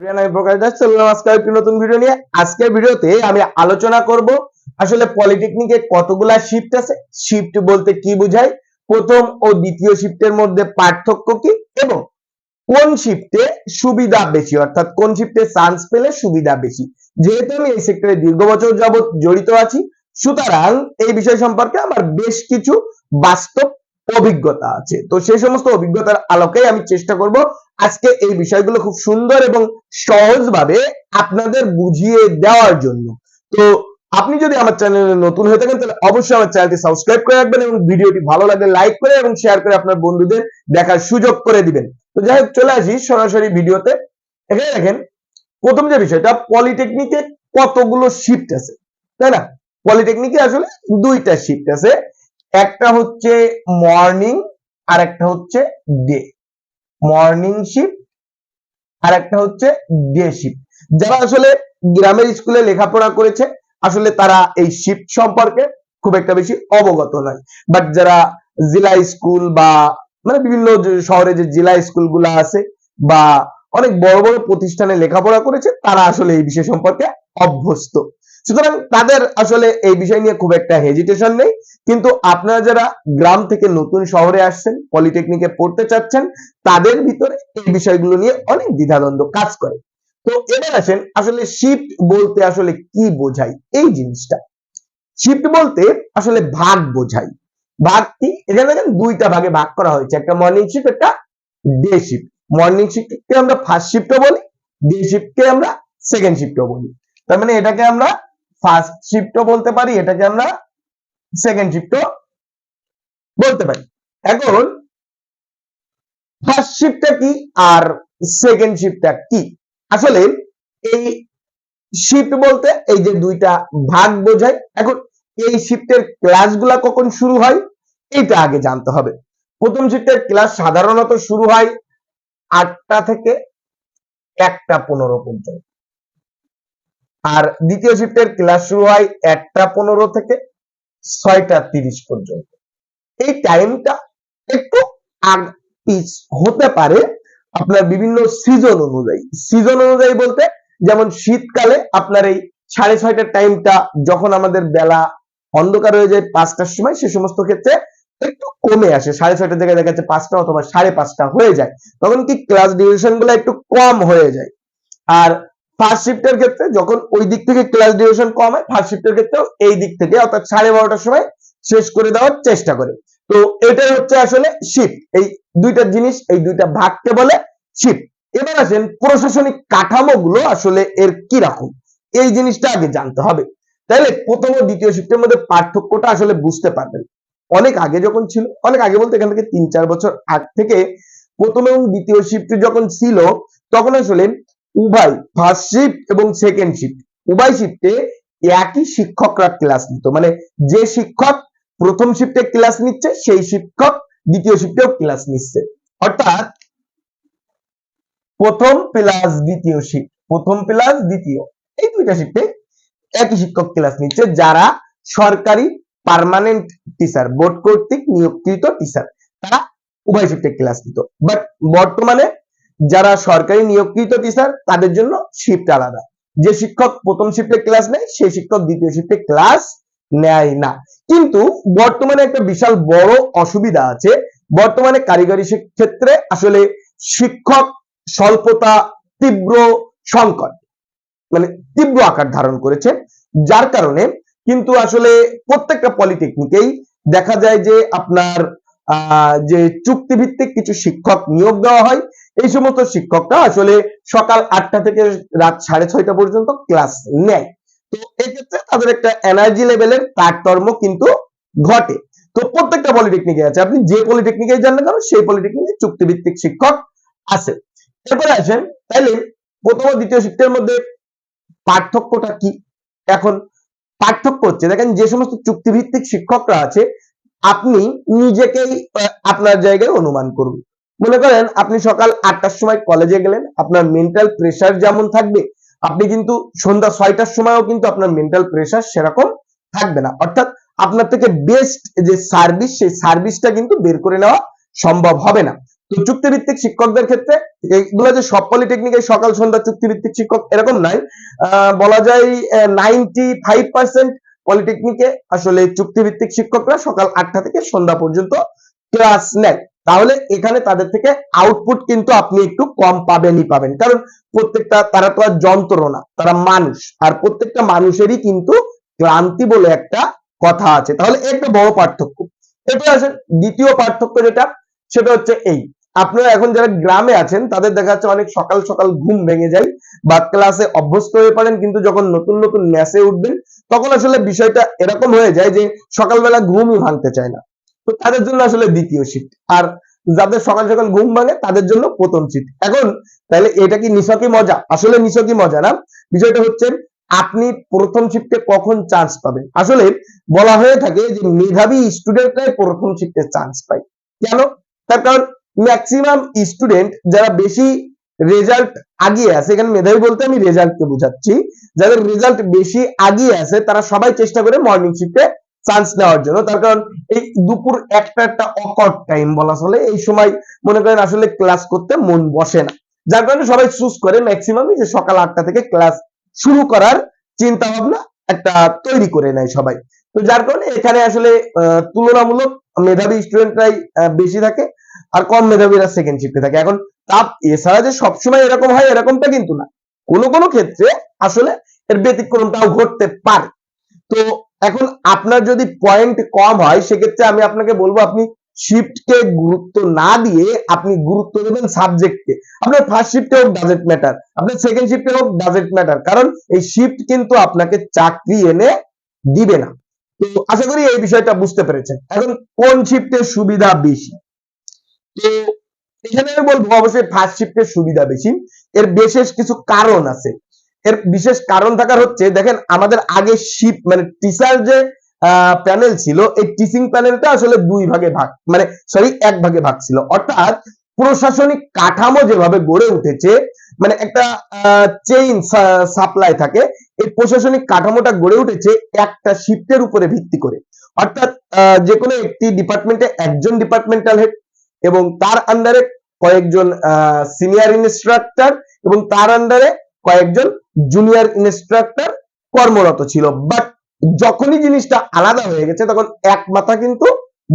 আমি যেহেতু আমি এই সেক্টরে দীর্ঘ বছর যাবত জড়িত আছি, সুতরাং এই বিষয় সম্পর্কে আমার বেশ কিছু বাস্তব অভিজ্ঞতা আছে। তো সেই সমস্ত অভিজ্ঞতার আলোকে আমি চেষ্টা করব আজকে এই বিষয়গুলো খুব সুন্দর এবং সহজভাবে আপনাদের বুঝিয়ে দেওয়ার জন্য। তো আপনি যদি আমার চ্যানেলে নতুন হয়ে থাকেন, তাহলে অবশ্যই আমার চ্যানেলটি সাবস্ক্রাইব করে রাখবেন এবং ভিডিওটি ভালো লাগলে লাইক করে এবং শেয়ার করে আপনার বন্ধুদের দেখার সুযোগ করে দিবেন। তো যাই হোক, চলে আসি সরাসরি ভিডিওতে। এখানে দেখেন, প্রথম যে বিষয়টা, পলিটেকনিকে কতগুলো শিফট আছে, তাই না? পলিটেকনিকে আসলে দুইটা শিফট আছে, একটা হচ্ছে মর্নিং আর একটা হচ্ছে ডে মর্নিং শিফট আর একটা হচ্ছে ডে শিফট যারা আসলে গ্রামের স্কুলে লেখাপড়া করেছে, আসলে তারা এই শিফট সম্পর্কে খুব একটা বেশি অবগত নয়। বাট যারা জেলা স্কুল বা মানে বিভিন্ন শহরে যে জেলা স্কুলগুলো আছে, বা অনেক বড় বড় প্রতিষ্ঠানে লেখাপড়া করেছে, তারা আসলে এই বিষয় সম্পর্কে অভ্যস্ত। সুতরাং তাদের আসলে এই বিষয় নিয়ে খুব একটা হেজিটেশন নেই। কিন্তু আপনারা যারা গ্রাম থেকে নতুন শহরে আসছেন পলিটেকনিকে পড়তে চাচ্ছেন, তাদের ভিতরে এই বিষয়গুলো নিয়ে অনেক দ্বিধাদ্বন্দ্ব কাজ করে। তো এবার আসেন, আসলে শিফট বলতে আসলে কি বোঝায়? এই জিনিসটা। শিফট বলতে আসলে ভাগ বোঝায়। ভাগ কি? এখানে দেখেন দুইটা ভাগে ভাগ করা হয়েছে। একটা মর্নিং শিফট একটা ডে শিফট মর্নিং শিফটকে আমরা ফার্স্ট শিফটও বলি ডে শিফটকে আমরা সেকেন্ড শিফটও বলি। তার মানে এটাকে আমরা ফার্স্ট শিফটও বলতে পারি, এটাকে আমরা সেকেন্ড শিফটও বলতে পারি। এখন ফার্স্ট শিফটটা কি আর সেকেন্ড শিফটটা কি? আসলে এই শিফট বলতে এই যে দুইটা ভাগ বোঝায়, এখন এই শিফটের ক্লাসগুলা কখন শুরু হয়, এটা আগে জানতে হবে। প্রথম শিফটের ক্লাস সাধারণত শুরু হয় আটটা থেকে একটা পনেরো পর্যন্ত। আর দ্বিতীয় শিফটের ক্লাস শুরু হয় একটা পনেরো থেকে ছয়টা তিরিশ পর্যন্ত। এই টাইমটা একটু পিছ হতে পারে আপনার বিভিন্ন সিজন অনুযায়ী। সিজন অনুযায়ী বলতে যেমন শীতকালে আপনার এই সাড়ে ছয়টার টাইমটা যখন আমাদের বেলা অন্ধকার হয়ে যায় পাঁচটার সময়, সে সমস্ত ক্ষেত্রে একটু কমে আসে। সাড়ে ছয়টার জায়গায় দেখা যাচ্ছে পাঁচটা অথবা সাড়ে পাঁচটা হয়ে যায়। তখন কি ক্লাস ডিউরেশনগুলো একটু কম হয়ে যায়। আর ফার্স্ট শিফটের ক্ষেত্রে যখন ওই দিক থেকে ক্লাস ডিউরেশন কম হয় ফার্স্ট শিফটের ক্ষেত্রেও এই দিক থেকে অর্থাৎ সাড়ে বারোটার সময় শেষ করে দেওয়ার চেষ্টা করে। তো এটাই হচ্ছে আসলে শিফট এই দুইটা জিনিস, এই দুইটা ভাগকে বলে শিফট এবার আসেন প্রশাসনিক কাঠামোগুলো আসলে এর কি রকম? এই জিনিসটা আগে জানতে হবে। তাহলে প্রথম ও দ্বিতীয় শিফটের মধ্যে পার্থক্যটা আসলে বুঝতে পারবেন। অনেক আগে যখন ছিল, অনেক আগে বলতে এখান থেকে তিন চার বছর আগ থেকে প্রথম এবং দ্বিতীয় শিফট যখন ছিল, তখন আসলে উভয় ফার্স্ট শিফট এবং সেকেন্ড শিফট উভয় শিফটে একই শিক্ষকরা ক্লাস নিত। মানে যে শিক্ষক প্রথম শিফটে ক্লাস নিচ্ছে, সেই শিক্ষক দ্বিতীয় শিফটেও ক্লাস নিচ্ছে। অর্থাৎ প্রথম প্লাস দ্বিতীয় শিফট প্রথম প্লাস দ্বিতীয়, এই দুইটা শিফটে একই শিক্ষক ক্লাস নিচ্ছে, যারা সরকারি পার্মানেন্ট টিচার বোর্ড কর্তৃক নিয়োগকৃত টিচার তারা উভয় শিফটে ক্লাস নিত। বাট বর্তমানে যারা সরকারি নিয়োগকৃত টিচার তাদের জন্য শিফট আলাদা। যে শিক্ষক প্রথম শিফটে ক্লাস নেয়, সেই শিক্ষক দ্বিতীয় শিফটে ক্লাস নেয় না। কিন্তু বর্তমানে একটা বিশাল বড় অসুবিধা আছে। বর্তমানে কারিগরি ক্ষেত্রে আসলে শিক্ষক স্বল্পতা, তীব্র সংকট মানে তীব্র আকার ধারণ করেছে। যার কারণে কিন্তু আসলে প্রত্যেকটা পলিটেকনিকেই দেখা যায় যে আপনার যে চুক্তিভিত্তিক কিছু শিক্ষক নিয়োগ দেওয়া হয়, এই সমস্ত শিক্ষকরা আসলে সকাল আটটা থেকে রাত সাড়ে ছয়টা পর্যন্ত ক্লাস নেয়। তো এক্ষেত্রে তাদের একটা এনার্জি লেভেলের তারতম্য কিন্তু ঘটে। তো প্রত্যেকটা পলিটেকনিকে আছে। আপনি যে পলিটেকনিকে যান না কেন, সেই পলিটেকনিকে চুক্তিভিত্তিক শিক্ষক আছে। এরপরে আসেন, তাহলে প্রথম দ্বিতীয় শিফটের মধ্যে পার্থক্যটা কি? এখন পার্থক্য হচ্ছে, দেখেন যে সমস্ত চুক্তিভিত্তিক শিক্ষকরা আছে আপনি নিজেকেই আপনার জায়গায় অনুমান করুন। মনে করেন আপনি সকাল আটটার সময় কলেজে গেলেন, আপনার মেন্টাল প্রেসার যেমন থাকবে, আপনি কিন্তু সন্ধ্যা ছয়টার সময়ও কিন্তু আপনার মেন্টাল প্রেসার সেরকম থাকবে না। অর্থাৎ আপনার থেকে বেস্ট যে সার্ভিস সেই সার্ভিসটা কিন্তু বের করে নেওয়া সম্ভব হবে না। তো চুক্তিভিত্তিক শিক্ষকদের ক্ষেত্রে এগুলো যে সব পলিটেকনিকে সকাল সন্ধ্যা চুক্তিভিত্তিক শিক্ষক এরকম নাই। বলা যায় নাইনটি ফাইভ পার্সেন্ট পলিটেকনিকে আসলে চুক্তিভিত্তিক শিক্ষকরা সকাল আটটা থেকে সন্ধ্যা পর্যন্ত ক্লাস নেয়। তাহলে এখানে তাদের থেকে আউটপুট কিন্তু আপনি একটু কম পাবেনই পাবেন। কারণ প্রত্যেকটা তারা তো আর যন্ত্র না, তারা মানুষ। আর প্রত্যেকটা মানুষেরই কিন্তু ক্লান্তি বলে একটা কথা আছে। তাহলে একটা বড় পার্থক্য। এটা আছে দ্বিতীয় পার্থক্য যেটা, সেটা হচ্ছে এই। আপনারা এখন যারা গ্রামে আছেন, তাদের দেখা যাচ্ছে অনেক সকাল সকাল ঘুম ভেঙে যায় বা ক্লাসে অভ্যস্ত হয়ে পড়েন, কিন্তু যখন নতুন নতুন ম্যাসে উঠবেন, তখন আসলে বিষয়টা এরকম হয়ে যায় যে সকালবেলা ঘুমই ভাঙতে চায় না। তো তাদের জন্য আসলে দ্বিতীয় শিফট আর যাদের সকাল সকাল ঘুম ভাঙে, তাদের জন্য প্রথম শিফট এখন, তাহলে এটা কি নিছকই মজা? আসলে নিছকই মজা না। বিষয়টা হচ্ছে, আপনি প্রথম শিফটে কখন চান্স পাবেন? আসলে বলা হয়ে থাকে যে মেধাবী স্টুডেন্টরাই প্রথম শিফটে চান্স পায়। কেন? তার কারণ ম্যাক্সিমাম স্টুডেন্ট যারা বেশি রেজাল্ট আগিয়ে আছে, এখানে মেধাবী বলতে আমি রেজাল্টকে বোঝাচ্ছি, যাদের রেজাল্ট বেশি আগিয়ে আছে, তারা সবাই চেষ্টা করে মর্নিং শিফটে চান্স নেওয়ার জন্য। তার কারণ এই দুপুর একটা একটা অকট টাইম বলা চলে, এই সময় মনে করেন আসলে ক্লাস করতে মন বসে না। যার কারণে সবাই চুজ করে ম্যাক্সিমামই যে সকাল আটটা থেকে ক্লাস শুরু করার চিন্তা ভাবনা একটা তৈরি করে নেয় সবাই। তো যার কারণে এখানে আসলে তুলনামূলক মেধাবী স্টুডেন্টরাই বেশি থাকে আর কম মেধাবীরা সেকেন্ড শিফটে থাকে। এখন তা এছাড়া যে সবসময় এরকম হয়, এরকমটা কিন্তু না। কোনো কোনো ক্ষেত্রে আসলে এর ব্যতিক্রমটাও ঘটতে পারে। তো এখন আপনার যদি পয়েন্ট কম হয়, সেক্ষেত্রে আমি আপনাকে বলব, আপনি শিফটকে গুরুত্ব না দিয়ে আপনি গুরুত্ব দেবেন সাবজেক্টকে আপনার ফার্স্ট শিফটে হোক ডাজেন্ট ম্যাটার আপনার সেকেন্ড শিফটে হোক ডাজেন্ট ম্যাটার কারণ এই শিফট কিন্তু আপনাকে চাকরি এনে দিবে না। তো আশা করি এই বিষয়টা বুঝতে পেরেছেন। এখন কোন শিফটের সুবিধা বেশি? তো এখানে আমি বলব অবশ্যই ফার্স্ট শিফটের সুবিধা বেশি। এর বিশেষ কিছু কারণ আছে। এর বিশেষ কারণ থাকার হচ্ছে, দেখেন আমাদের আগে শিফট মানে টিচার যে প্যানেল ছিল, এই টিচিং প্যানেলটা আসলে দুই ভাগে ভাগ মানে সরি এক ভাগে ভাগ ছিল। অর্থাৎ প্রশাসনিক কাঠামো যেভাবে গড়ে উঠেছে মানে একটা চেইন সাপ্লাই থাকে, এই প্রশাসনিক কাঠামোটা গড়ে উঠেছে একটা শিফটের উপরে ভিত্তি করে। অর্থাৎ যে কোনো একটি ডিপার্টমেন্টে একজন ডিপার্টমেন্টাল হেড এবং তার আন্ডারে কয়েকজন সিনিয়র ইনস্ট্রাক্টর এবং তার আন্ডারে কয়েকজন জুনিয়র ইনস্ট্রাক্টর কর্মরত ছিল। বাট যখনই জিনিসটা আলাদা হয়ে গেছে, তখন এক মাথা কিন্তু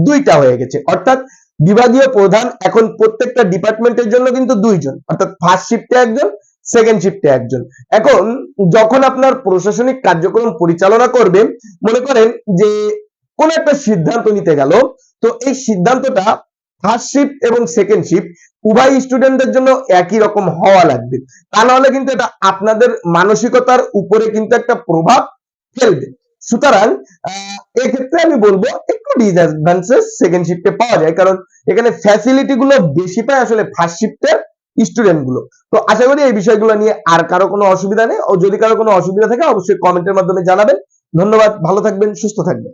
দুইটা হয়ে গেছে। অর্থাৎ বিভাগীয় প্রধান এখন প্রত্যেকটা ডিপার্টমেন্টের জন্য কিন্তু দুইজন। অর্থাৎ ফার্স্ট শিফটে একজন সেকেন্ড শিফটে একজন। এখন যখন আপনার প্রশাসনিক কার্যক্রম পরিচালনা করবে, মনে করেন যে কোন একটা সিদ্ধান্ত নিতে গেল, তো এই সিদ্ধান্তটা ফার্স্ট শিফট এবং সেকেন্ড শিফট উভয় স্টুডেন্টদের জন্য একই রকম হওয়া লাগবে। তা নাহলে কিন্তু এটা আপনাদের মানসিকতার উপরে কিন্তু একটা প্রভাব ফেলবে। সুতরাং এক্ষেত্রে আমি বলব একটু ডিসঅ্যাডভান্টেজ সেকেন্ড শিফটে পাওয়া যায়। কারণ এখানে ফ্যাসিলিটি গুলো বেশি পায় আসলে ফার্স্ট শিফটের স্টুডেন্টগুলো। তো আশা করি এই বিষয়গুলো নিয়ে আর কারও কোনো অসুবিধা নেই। ও যদি কারও কোনো অসুবিধা থাকে, অবশ্যই কমেন্টের মাধ্যমে জানাবেন। ধন্যবাদ, ভালো থাকবেন, সুস্থ থাকবেন।